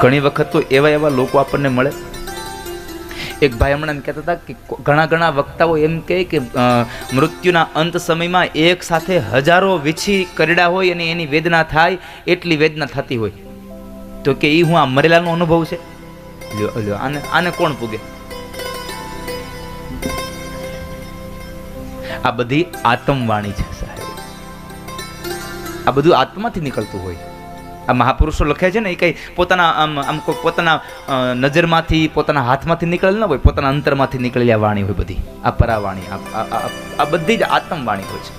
ઘણી વખત તો એવા એવા લોકો આપણને મળે. એક ભાઈ હમણાં એમ કહેતા હતા કે ઘણા ઘણા વક્તાઓ એમ કહે કે મૃત્યુના અંત સમયમાં એક સાથે હજારો વીછી કરડા હોય અને એની વેદના થાય, એટલી વેદના થતી હોય. તો કે એ હું આ મરેલાનો અનુભવ છે? લ્યો લ્યો, આને આને કોણ પૂગે? આ બધી આત્મવાણી છે સાહેબ. આ બધું આત્માથી નીકળતું હોય. આ મહાપુરુષો લખે છે ને, એ કંઈ પોતાના, આમ આમ કોઈ પોતાના નજરમાંથી, પોતાના હાથમાંથી નીકળેલ ન હોય, પોતાના અંતરમાંથી નીકળેલી આ વાણી હોય બધી. આ પરાવાણી, આ બધી જ આત્મવાણી હોય છે.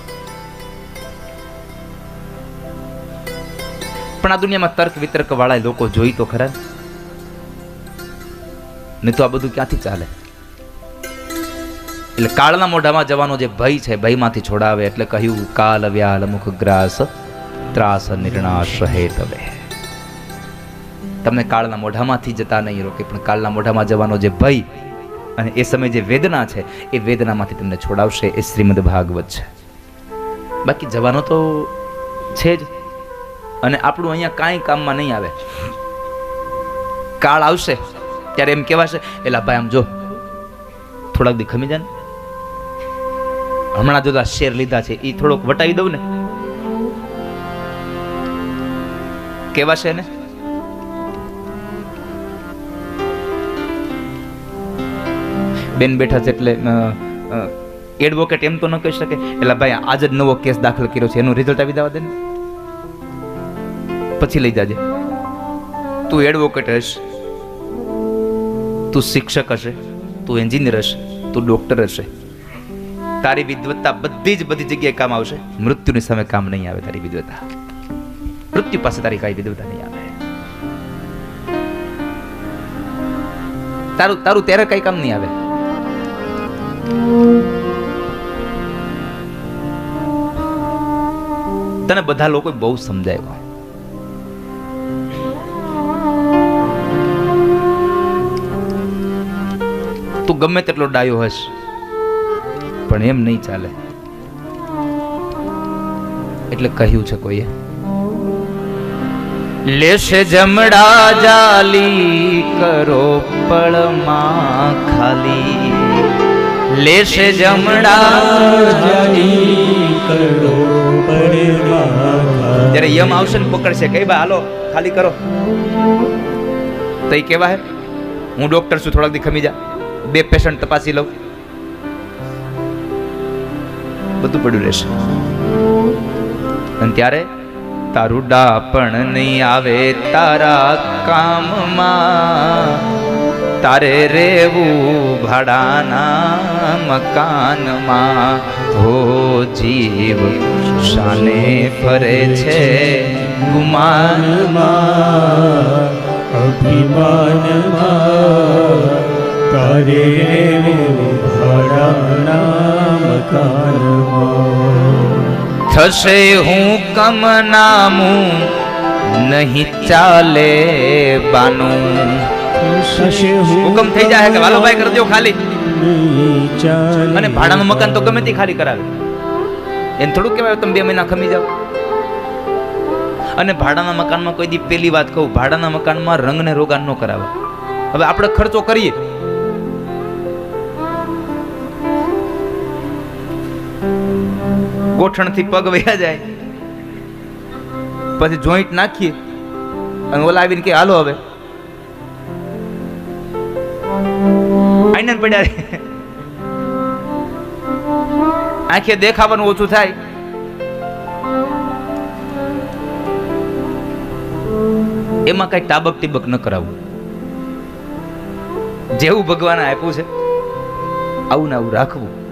પણ આ દુનિયામાં તર્ક વિતર્ક વાળા લોકો જોઈ તો ખરા નહીં તો આ બધું ક્યાંથી ચાલે? એટલે કાળના મોઢામાં જવાનો જે ભય છે, ભયમાંથી છોડાવે, એટલે કહ્યું, કાલ વ્યાલ મુખ ગ્રાસ ત્રાસ નિર્ણાશ રહે તવે તમને કાળના મોઢામાંથી જતા નહીં રોકે, પણ કાળના મોઢામાં જવાનો જે ભય અને એ સમયે જે વેદના છે, એ વેદનામાંથી તમને છોડાવશે એ શ્રીમદ ભાગવત છે. બાકી જવાનો તો છે જ, અને આપણું અહીંયા કાંઈ કામમાં નહીં આવે. કાળ આવશે, ત્યારે એમ કહેવાશે, એલા ભાઈ, આમ જો, થોડાક દી ખમી જાય હમણાં જો શેર લીધા છે એ થોડોક વટાવી દઉં ને. કેવાશે ને બેન બેઠા છે એટલે એડવોકેટ એમ તો ન કહી શકે. એટલે ભાઈ, આજ જ નવો કેસ દાખલ કર્યો છે. એનું રિઝલ્ટ આવી દેવા દે ને. પછી લઈ જાજે. તું એડવોકેટ હશ. તું શિક્ષક હશે. તું એન્જિનિયર હશે. તું ડોક્ટર હશે. તારી વિદ્વત્તા બધી જ બધી જગ્યાએ કામ આવશે. મૃત્યુની સામે કામ નહીં આવે તારી વિદ્વત્તા. મૃત્યુ પાસે તારી કઈ વિદ્વત્તા નહીં આવે તારું તારું ત્યારે કઈ કામ નહીં આવે તને બધા લોકો બહુ સમજાવ્યો તું ગમે તેટલો ડાયો હશ પણ એમ નહીં ચાલે એટલે કહ્યું છે કોઈએ લેશે જમડા જાલી કરો પળમાં ખાલી. લેશ જમડા જ્યારે યમ આવશે ને પકડશે કઈ ભાઈ હાલો ખાલી કરો. તો એ કેવા હે? હું ડોક્ટર છું થોડાક દી ખમી જા. બે પેશન્ટ તપાસી લઉં. બધું પડ્યું રહેશે. અને ત્યારે તારું ડાપણ નહીં આવે તારા કામમાં. તારે રેવું ભાડાના મકાનમાં. હો જીવ, શાને ફરે છે ગુમાનમાં. અભિમાનમાં તારે ભાડાના મકાનમાં. થશે હું કમ નામું નહીં ચાલે બાનું. હુકમ થઈ જાય કે વાલોભાઈ કરજો ખાલી. ચાલે અને ભાડાનું મકાન તો ગમે તે ખાલી કરાવે. એને થોડું કહેવાય તમે બે મહિના ખમી જાઓ. અને ભાડાના મકાનમાં કોઈ દી પેલી વાત કહું ભાડાના મકાનમાં રંગને રોગાન ન કરાવે. હવે આપણે ખર્ચો કરીએ. ગોઠણથી પગ વયા જાય. પછી જોઈન્ટ નાખીએ. અને ઓલા આવીને કે હાલો હવે. આઈને પડ્યા રહે. આંખે દેખાવાનું ઓછું થાય. એમાં કઈ તાબક ટીબક ન કરાવવું જેવું ભગવાન આપ્યું છે, આવું ને આવું રાખવું.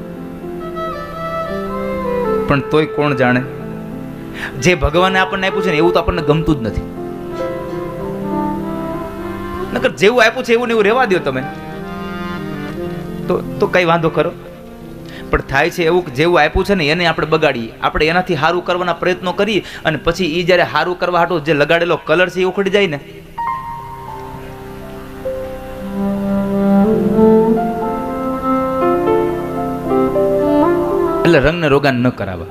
પણ તોય કોણ જાણે? જે ભગવાને આપણને આપ્યું છે ને, એવું તો આપણને ગમતું જ નથી. નકર જેવું આપ્યું છે, એવું ને એવું રહેવા દો તમે. તો તો કઈ વાંધો કરો પણ થાય છે એવું જેવું આપ્યું છે ને, એને આપણે બગાડીએ. આપણે એનાથી સારું કરવાના પ્રયત્નો કરીએ અને પછી એ જ્યારે સારું કરવા હાટો જે લગાડેલો કલર છે એ ઉખડી જાય ને એટલે રંગને રોગાન ન કરાવવા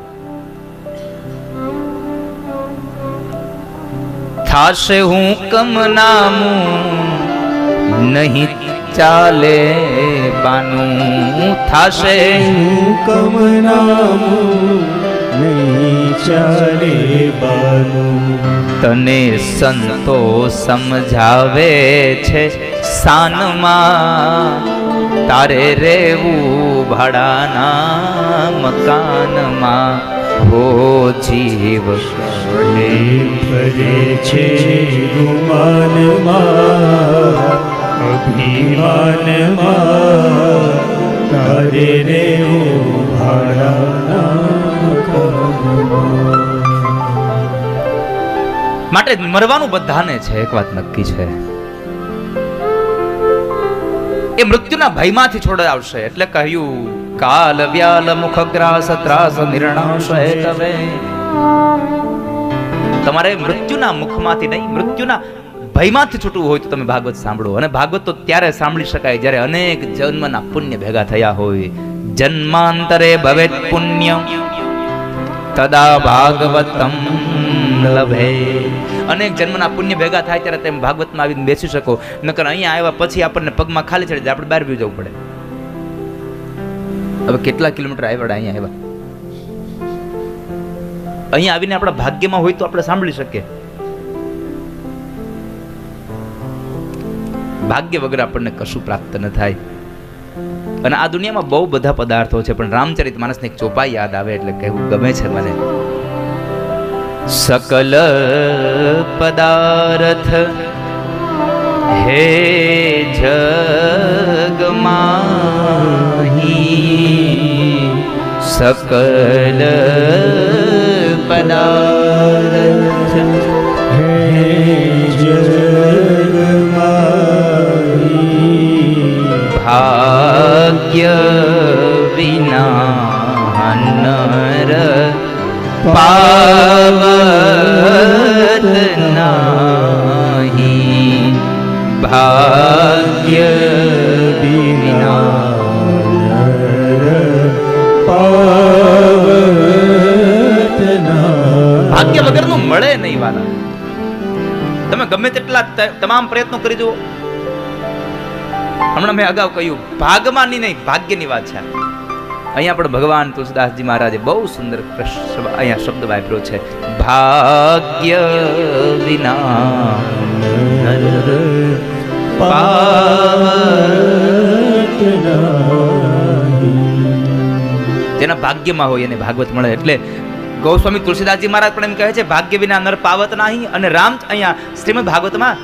થાશે હું કમ નામું નહીં ચાલે બાનું. થાશે કમ નામું નહીં ચાલે બાનું. તને સંતો સમજાવે છે સાનમાં. તારે રેવું ભાડાના મકાનમાં. હો જીવ. ફરે છે ગુમાનમાં અભિમાનમાં. તારે ભાડાના માટે મરવાનું બધાને છે એક વાત નક્કી છે. એ મૃત્યુના ભયમાંથી છોડાવશે. એટલે કહ્યું, કાલ વ્યાલ મુખ ગ્રાસ ત્રાસ નિર્ણાશ તમે તમારે મૃત્યુના મુખમાંથી નહીં, મૃત્યુના ભયમાંથી છૂટવું હોય તો તમે ભાગવત સાંભળો. અને ભાગવત તો ત્યારે સાંભળી શકાય જ્યારે અનેક જન્મના પુણ્ય ભેગા થયા હોય. જન્માંતરે ભવેત પુણ્ય. તદા ભાગવતમ લભે. અનેક જન્મના પુણ્ય ભેગા થાય ત્યારે તમે ભાગવતમાં આવીને બેસી શકો. નકર અહીંયા આવ્યા પછી આપણને પગમાં ખાલી ચડી આપણે બહાર બી જવું પડે. હવે કેટલા કિલોમીટર આવ્યા અહીંયા આવ્યા? અહીંયા આવીને આપણા ભાગ્યમાં હોય તો આપણે સાંભળી શકીએ. ભાગ્ય વગર આપણને કશું પ્રાપ્ત ન થાય. અને આ દુનિયામાં બહુ બધા પદાર્થો છે, પણ રામચરિત માણસને એક ચોપાઈ યાદ આવે એટલે કહેવું ગમે છે મને. सकल पदारथ। हे जगमाहि सकल पदार તમામ પ્રયત્નો કરી જુઓ. હમણાં મેં અગાઉ કહ્યું ભાગમાંની નહીં ભાગ્યની વાત છે. અહીંયા પણ ભગવાન તુલસીદાસજી મહારાજે બહુ સુંદર અહીંયા શબ્દ વાપર્યો છે. ભાગ્ય વિના જેના ભાગ્યમાં હોય એને ભાગવત મળે. એટલે ગૌસ્વામી તુલસીદાસજી મહારાજ પણ એમ કહે છે, ભાગ્ય વિના નર પાવત નહીં. અને રામ અહીંયા શ્રીમદ ભાગવતમાં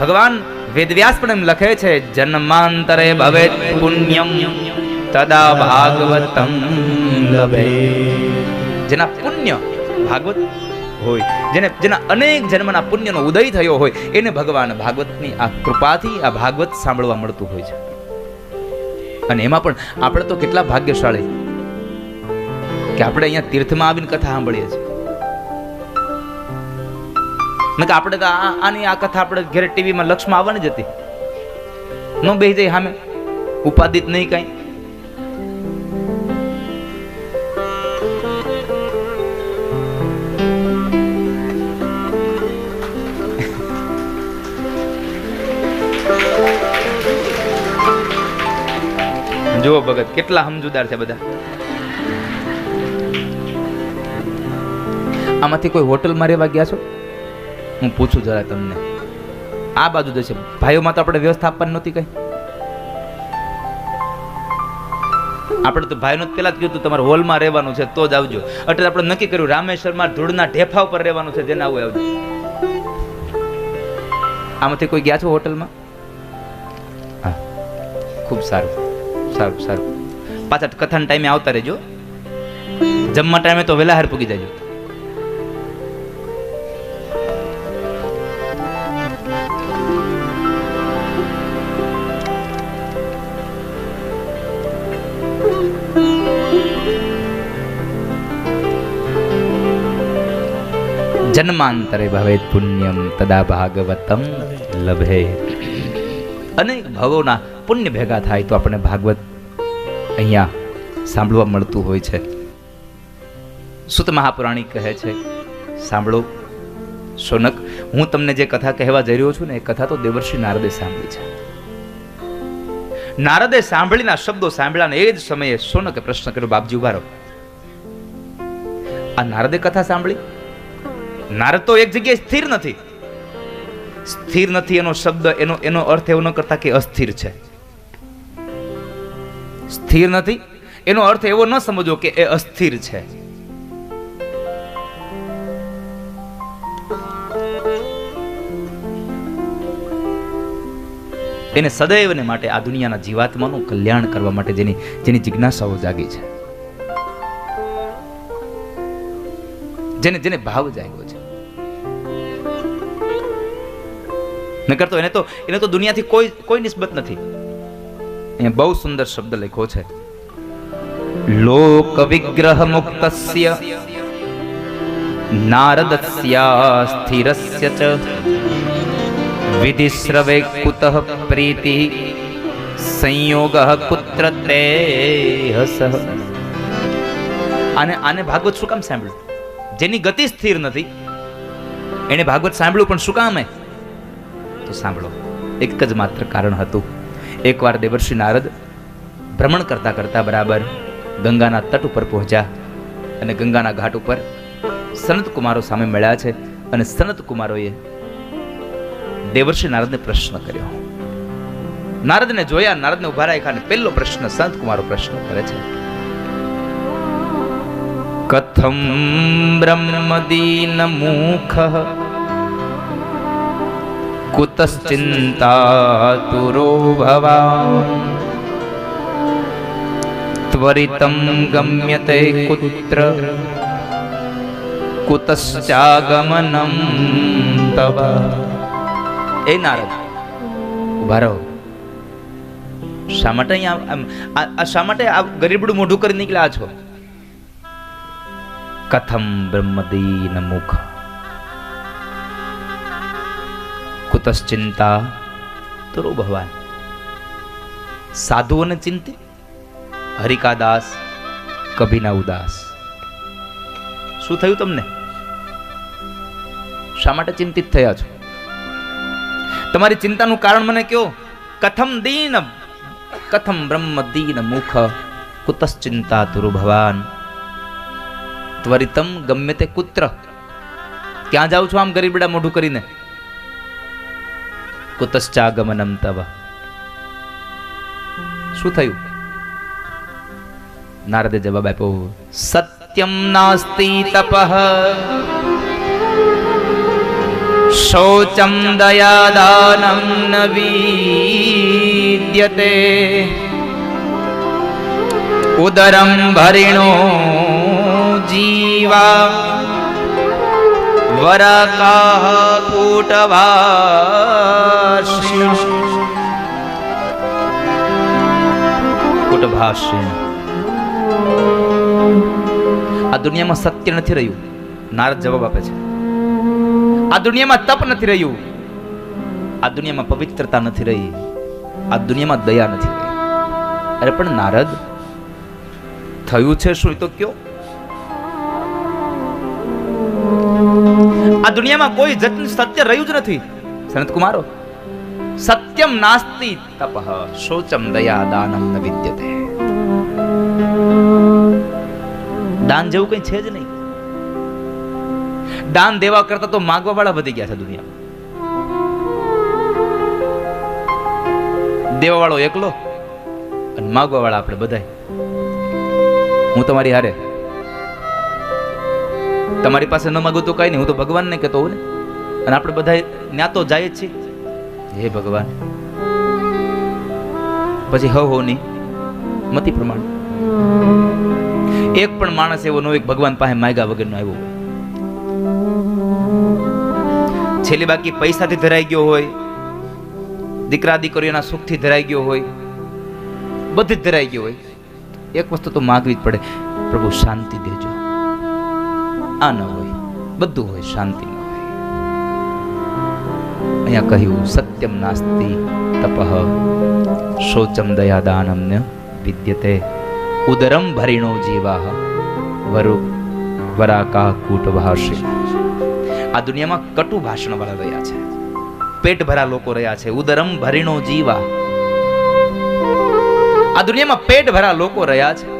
ભગવાન વેદવ્યાસ પણ એમ લખે છે, જન્માંતરે ભવે પુણ્યમ, તદા ભાગવતમ લભે. જેના પુણ્ય ભાગવત હોય, જેને જેના અનેક જન્મના પુણ્યનો ઉદય થયો હોય, એને ભગવાન ભાગવતની આ કૃપાથી, આ ભાગવત સાંભળવા મળતું હોય છે. અને એમાં પણ આપણે તો કેટલા ભાગ્યશાળી કે આપણે અહીંયા તીર્થમાં આવીને કથા સાંભળીએ છીએ. નકર આપણે તો આની આ કથા આપણે ઘરે ટીવીમાં લક્ષમાં આવવાની જ હતી. ન બેસી જાય સામે. ઉપાદિત નહીં કાંઈ. જુઓ ભગત, કેટલા સમજુદાર છે બધા. આમાંથી કોઈ હોટલમાં રહેવા ગયા છો? હું પૂછું જરા તમને. આ બાજુ જશે ભાઈઓમાં તો આપણે વ્યવસ્થા આપવાની નહોતી કઈ. આપણે તો ભાઈનો પેલા જ કીધું તમારે હોલમાં રહેવાનું છે, તો જ આવજો. એટલે આપણે નક્કી કર્યું રામેશ્વરમાં ધૂળના ઢેફા ઉપર રહેવાનું છે, જેના આવું આવજો. આમાંથી કોઈ ગયા છો હોટલમાં? હા. ખૂબ સારું. સારું સારું. પાછા કથાના ટાઈમે આવતા રહેજો. જમવા ટાઈમે તો વહેલા હાર પૂગી જાજો. જન્માંતરે ભવે પુણ્યમ તદા ભાગવતમ લભે અનેક ભવોના પુણ્ય ભેગા થાય તો આપણને ભાગવત અહીંયા સાંભળવા મળતું હોય છે સુત મહાપુરાણી કહે છે સાંભળો સોનક હું તમને જે કથા કહેવા જઈ રહ્યો છું ને એ કથા તો દેવર્ષિ નારદે સાંભળી છે નારદે સાંભળીના શબ્દો સાંભળ્યા ને એ જ સમયે સોનકે પ્રશ્ન કર્યો બાપજી ઊભા આ નારદે કથા સાંભળી નારદ તો એક જગ્યાએ સ્થિર નથી. સ્થિર નથી એનો શબ્દ, એનો એનો અર્થ એવો ન કરતા કે અસ્થિર છે. સ્થિર નથી, એનો અર્થ એવો ન સમજો કે એ અસ્થિર છે. એને સદૈવને માટે આ દુનિયાના જીવાત્માનું કલ્યાણ કરવા માટે જેની જેની જિજ્ઞાસાઓ જાગી છે. જેને જેને ભાવ જાગ્યો નકર તો એને તો એને તો દુનિયાથી કોઈ કોઈ નિસ્બત નથી. એ બહુ સુંદર શબ્દ લખ્યો છે. લોક વિગ્રહ મુક્તસ્ય, નારદસ્યા સ્થિરસ્ય ચ, વિધિશ્રવે કુતઃ પ્રીતિ, સંયોગ કુત્ર તે આને આને ભાગવત શું કામ સાંભળ્યું? જેની ગતિ સ્થિર નથી, એને ભાગવત સાંભળ્યું પણ શું કામ હે તો સાંભળો. એક જ માત્ર કારણ હતું. એકવાર દેવર્ષિ નારદ ભ્રમણ કરતાં કરતાં બરાબર ગંગાના તટ ઉપર પહોંચ્યા અને ગંગાના ઘાટ ઉપર સનત કુમારો સામે મળ્યા છે અને સનત કુમારોએ દેવર્ષિ નારદને પ્રશ્ન કર્યો. નારદને જોયા, નારદને ઊભા રાખ્યા અને પહેલો પ્રશ્ન સંત કુમારો પ્રશ્ન કરે છે. કથમ બ્રહ્મદીન મુખ કુતશ્ચિંતાતુરો ભવા ત્વરિતમ ગમ્યતે કુત્ર કુતશ્ચાગમનમ તવ એ નારદ ઊભા રહો શા માટે અહીંયા શા માટે આ ગરીબડું મોઢું કરી નીકળ્યા છો કથમ બ્રહ્મદીન મુખ કુતશ્ચિંતા તુરુ ભગવાન સાધુઓને ચિંતે હરિકાદાસ કભીના ઉદાસ શું થયું તમને? શા માટે ચિંતિત થયા છો? તમારી ચિંતાનું કારણ મને કયો કથમ દીન કથમ બ્રહ્મ દીન મુખ, કુતશ્ચિંતા તુરુ ભવાન. ત્વરિતમ ગમે તે કુત્ર. ક્યાં જાઉં છો આમ ગરીબડા મોઢું કરીને? કુતશ્ચાગમનમ તવ શું થયું? નારદે જવાબ આપ્યો, સત્યમ નાસ્તિ તપઃ, શૌચમ દયાદાનમ ન વિદ્યતે, ઉદરમ ભરિણો જીવા વરકાહ કૂટભાષ્ય કૂટભાષ્ય આ દુનિયામાં સત્ય નથી રહ્યું નારદ જવાબ આપે છે આ દુનિયામાં તપ નથી રહ્યું આ દુનિયામાં પવિત્રતા નથી રહી આ દુનિયામાં દયા નથી રહી અરે પણ નારદ થયું છે શું? તો કયો? આ દુનિયામાં કોઈ જતન સત્ય રહ્યું જ નથી. સનત કુમારો, સત્યમ નાસ્તિ તપઃ શોચમ દયા દાનમ ન વિદ્યતે. દાન જેવું કઈ છે જ નહીં. દાન દેવા કરતા તો માગવા વાળા વધી ગયા છે દુનિયામાં. દેવા વાળો એકલો અને માગવા વાળા આપણે બધા હું તમારી હારે તમારી પાસે ન માગું તો કઈ નહીં. હું તો ભગવાનને કહેતો હોઉં ને. અને આપણે બધા ત્યાં જાય છીએ. હે ભગવાન. પછી હવ હો નહીં મતિ પ્રમાણ. એક પણ માણસ એવો ન હોય ભગવાન પાસે માગ્યા વગરનો આવ્યો હોય. છેલ્લી બાકી પૈસાથી ધરાઈ ગયો હોય, દીકરા દીકરીઓના સુખથી ધરાઈ ગયો હોય, બધી જ ધરાઈ ગયો હોય. એક વસ્તુ તો માગવી જ પડે. પ્રભુ, શાંતિ દેજો. આ ન હોય, બધું હોય શાંતિ હોય. અહીંયા કહ્યું, સત્યમ નાસ્તિ તપહ શોચમ દયાદાનમ ન વિદ્યતે, ઉદરમ ભરીણો જીવાહ વરુ, વરાકા કૂટભાષી આ દુનિયામાં કટુ ભાષણ વાળા રહ્યા છે. પેટ ભરા લોકો રહ્યા છે. ઉદરમ ભરીણો જીવા. આ દુનિયામાં પેટ ભરા લોકો રહ્યા છે.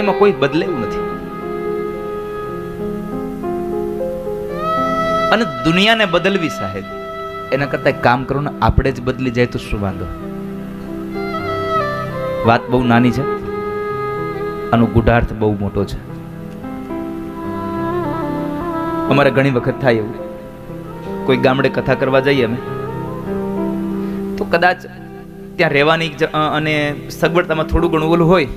દુનિયામાં કોઈ બદલે નથી. અને દુનિયાને બદલવી સાહેબ, એના કરતા કામ કરો ને આપણે જ બદલી જાય તો શું વાંધો? વાત બહુ નાની છે, આનો ગુઢાર્થ બહુ મોટો છે. અમારે ઘણી વખત થાય એવું. કોઈ ગામડે કથા કરવા જઈએ અમે. તો કદાચ ત્યાં રહેવાની અને સગવડતામાં થોડું ઘણું ઓલું હોય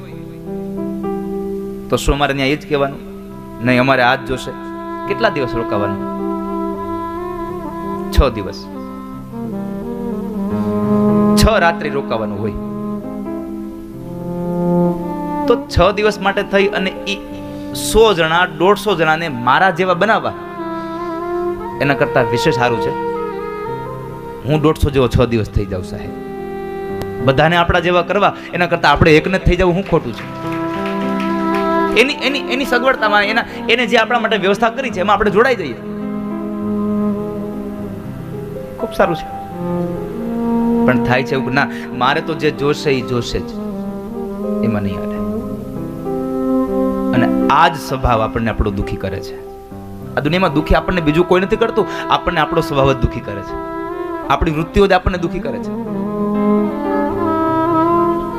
તો શું અમારે ત્યાં એ જ કહેવાનું? નહીં, અમારે આ જ જોશે. કેટલા દિવસ રોકાવાનું? છ દિવસ. છ રાત્રિ રોકાવાનું હોય. તો છ દિવસ માટે થઈ અને એ સો જણા, દોઢસો જણાને મારા જેવા બનાવવા. એના કરતા વિશેષ સારું છે. હું દોઢસો જેવો છ દિવસ થઈ જાઉં સાહેબ. બધાને આપણા જેવા કરવા. એના કરતા આપણે એકને થઈ જવું, હું ખોટું છે. એની એની એની સગવડતામાં એના, એને જે આપણા માટે વ્યવસ્થા કરી છે, એમાં આપણે જોડાઈ જઈએ. ખૂબ સારું છે. પણ થાય છે એવું ના, મારે તો જે જોશે એ જોશે જ. એમાં નહીં હાલે. અને આ જ સ્વભાવ આપણને આપણો દુઃખી કરે છે. આ દુનિયામાં દુખી આપણને બીજું કોઈ નથી કરતું, આપણને આપણો સ્વભાવ જ દુઃખી કરે છે. આપણી વૃત્તિઓ જ આપણને દુઃખી કરે છે.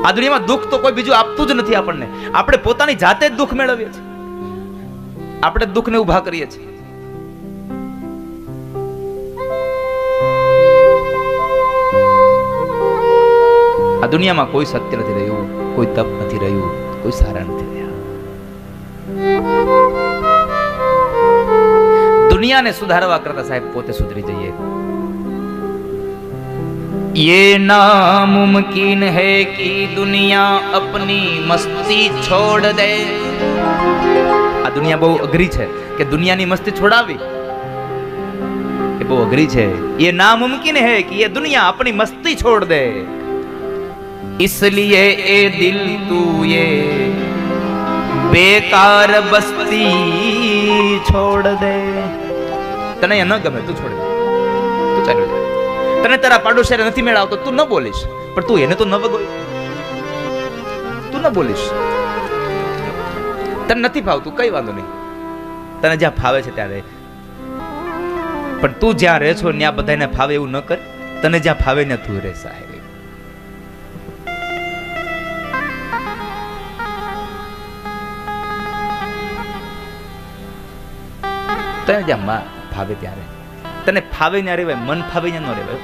આ દુનિયામાં દુઃખ તો કોઈ બીજું આપતું જ નથી આપણને. આપણે પોતાની જાતે જ દુઃખ મેળવીએ છીએ. આપણે દુઃખને ઊભા કરીએ છીએ. આ દુનિયામાં કોઈ સત્ય નથી રહ્યું, કોઈ તપ નથી રહ્યું, કોઈ સારા નથી રહ્યા. દુનિયાને સુધારવા કરતા સાહેબ પોતે સુધરી જઈએ. ये नामुमकिन है कि दुनिया अपनी मस्ती छोड़ दे આ દુનિયા બહુ અઘરી છે કે દુનિયાની મસ્તી છોડાવી એ બહુ અઘરી છે ये नामुमकिन है कि ये दुनिया अपनी मस्ती छोड़ दे इसलिए ए दिल तू ये बेकार बस्ती छोड़ દે તને એ ન ગમે તું છોડ દે તું ચાલ્યો જા તને તારા પાડોશી નથી મેળ તું ન બોલીશ. પણ તું એને તો ન વગોય. તું ન બોલીશ. તને નથી ફાવતું, કઈ વાંધો નહીં. તને જ્યાં ફાવે છે ત્યાં રહે. પણ તું જ્યાં રહે છો, ત્યાં બધાને ફાવે એવું ન કર. તને જ્યાં ફાવે ને તું રહે, સાહેબ. તને જ્યાં માં ફાવે ત્યાં રહે. તને ફાવે ના રહેવાય, મન ફાવે ના રહેવાય.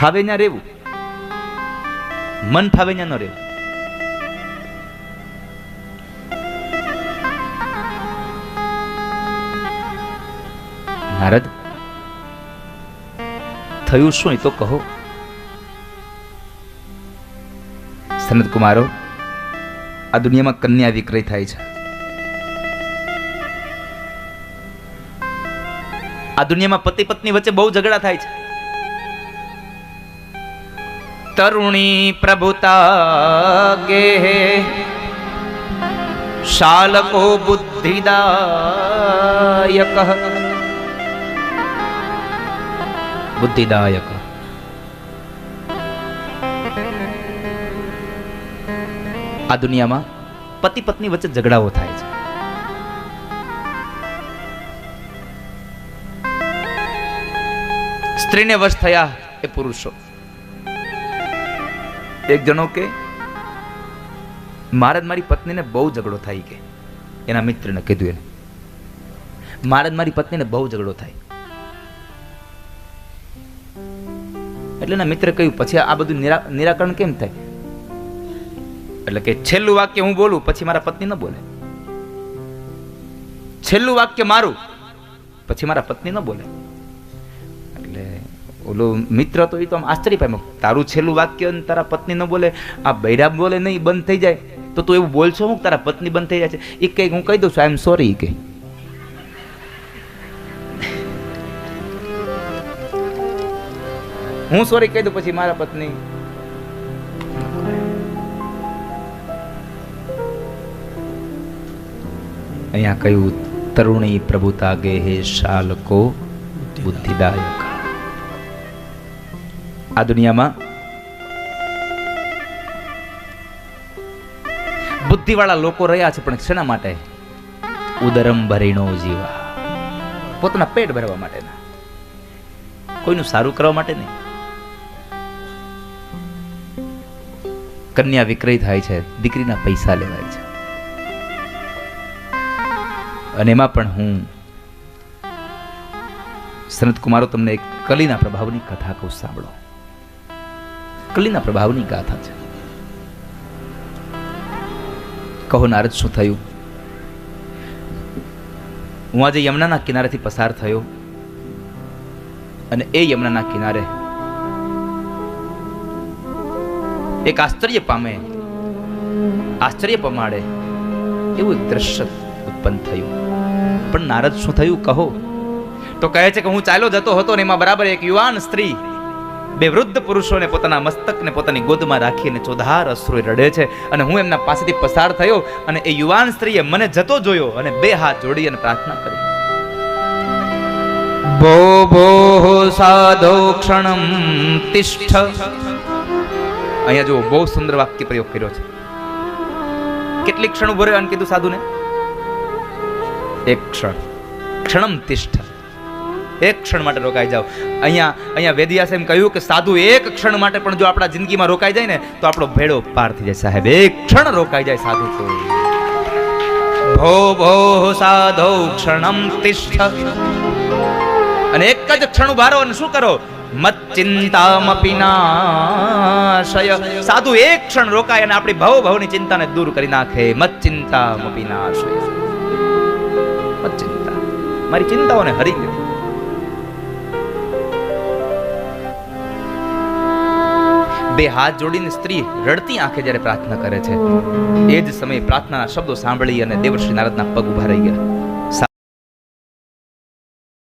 ફાવે ના રહેવું. મન ફાવે ના રહેવું. નારદ, થયું શું તો કહો. સનત કુમારો આ દુનિયામાં કન્યા વિક્રય થાય છે. આ દુનિયામાં પતિ પત્ની વચ્ચે બહુ ઝઘડા થાય છે. તરુણી પ્રભુતા કે શાલકો બુદ્ધિદાયક. બુદ્ધિદાયક. આ દુનિયામાં પતિ પત્ની વચ્ચે ઝઘડાઓ થાય છે. સ્ત્રીને વશ થયા એ પુરુષો. એક જણો કે, મારે મારી પત્નીને બહુ ઝઘડો થાય કે. એના મિત્રને કીધું એને. મારે મારી પત્નીને બહુ ઝઘડો થાય. એટલે એના મિત્ર કહ્યું, પછી આ બધું નિરા, નિરાકરણ કેમ થાય? એટલે કે, છેલ્લું વાક્ય હું બોલું, પછી મારા પત્ની ન બોલે. છેલ્લું વાક્ય મારું, પછી મારા પત્ની ન બોલે. ઓલો મિત્ર તો એ તો આમ આશ્ચર્ય પામ્યો. તારું છેલ્લું વાક્ય અને તારા પત્ની ન બોલે, આ બૈરા બોલે નહીં, બંધ થઈ જાય. તો તું એવું બોલશો હું તારા પત્ની બંધ થઈ જાય છે. એ કંઈક હું કહી દઉં છું આઈ એમ સોરી કે હું સોરી કહી દઉં પછી મારા પત્ની. અહીંયા કહ્યું, તરુણી પ્રભુતા ગે હે શાલકો બુદ્ધિદાયક. આ દુનિયામાં બુદ્ધિવાળા લોકો રહ્યા છે પણ શેના માટે ઉદરમ ભરીણો જીવા પોતાના પેટ ભરવા માટેના। કોઈનું સારું કરવા માટે નહીં। કન્યા વિક્રય થાય છે, દીકરીના પૈસા લેવાય છે। અને એમાં પણ હું સનત કુમારો તમને એક કલીના પ્રભાવની કથા કહું, સાંભળો। કલીના પ્રભાવની ગાથા છે. કહો નારદ, શું થયું? હું આજે યમુનાના કિનારેથી પસાર થયો અને એ યમુનાના કિનારે એક આશ્ચર્ય પામે, આશ્ચર્ય પમાડે એવું એક દ્રશ્ય ઉત્પન્ન થયું. પણ નારદ, શું થયું? કહો. તો કહે છે કે હું ચાલ્યો જતો હતો ને એમાં બરાબર એક યુવાન સ્ત્રી બે વૃદ્ધ પુરુષોને પોતાના મસ્તકને પોતાની ગોદમાં રાખીને ચોધાર અશ્રુએ રડે છે. અને હું એમના પાસેથી પસાર થયો અને એ યુવાન સ્ત્રીએ મને જતો જોયો અને બે હાથ જોડી અને પ્રાર્થના કરી. ભો ભો સાધો, ક્ષણમ, તિષ્ઠ. અહીંયા જુઓ, બહુ સુંદર વાક્ય પ્રયોગ કર્યો છે. કેટલી ક્ષણ ઊભો રહ્યો અને કીધું સાધુને? એક ક્ષણ. ક્ષણમ તિષ્ઠ. એક ક્ષણ માટે રોકાઈ જાઓ. અહીંયા અહીંયા વેદિયાસે એમ કહ્યું કે સાધુ એક ક્ષણ માટે પણ જો આપણા જિંદગીમાં રોકાઈ જાય ને, તો આપણો ભેડો પાર થઈ જાય સાહેબ. એક ક્ષણ રોકાઈ જાય સાધુ તો ભો ભો, સાધો ક્ષણમ તિષ્ઠ. અને એક જ ક્ષણ ઉભારો અને શું કરો? મત ચિંતામપી નાશય. સાધુ એક ક્ષણ રોકાય અને આપણી ભવ, ભવની ચિંતાને દૂર કરી નાખે. મત ચિંતામપી નાશય. મત ચિંતા. મારી ચિંતાઓને હરી લે બે હાથ જોડીને સ્ત્રી રડતી આંખે જ્યારે પ્રાર્થના કરે છે. એ જ સમયે પ્રાર્થનાના શબ્દો સાંભળી અને દેવશ્રી નારદના પગ ઊભા રહી ગયા.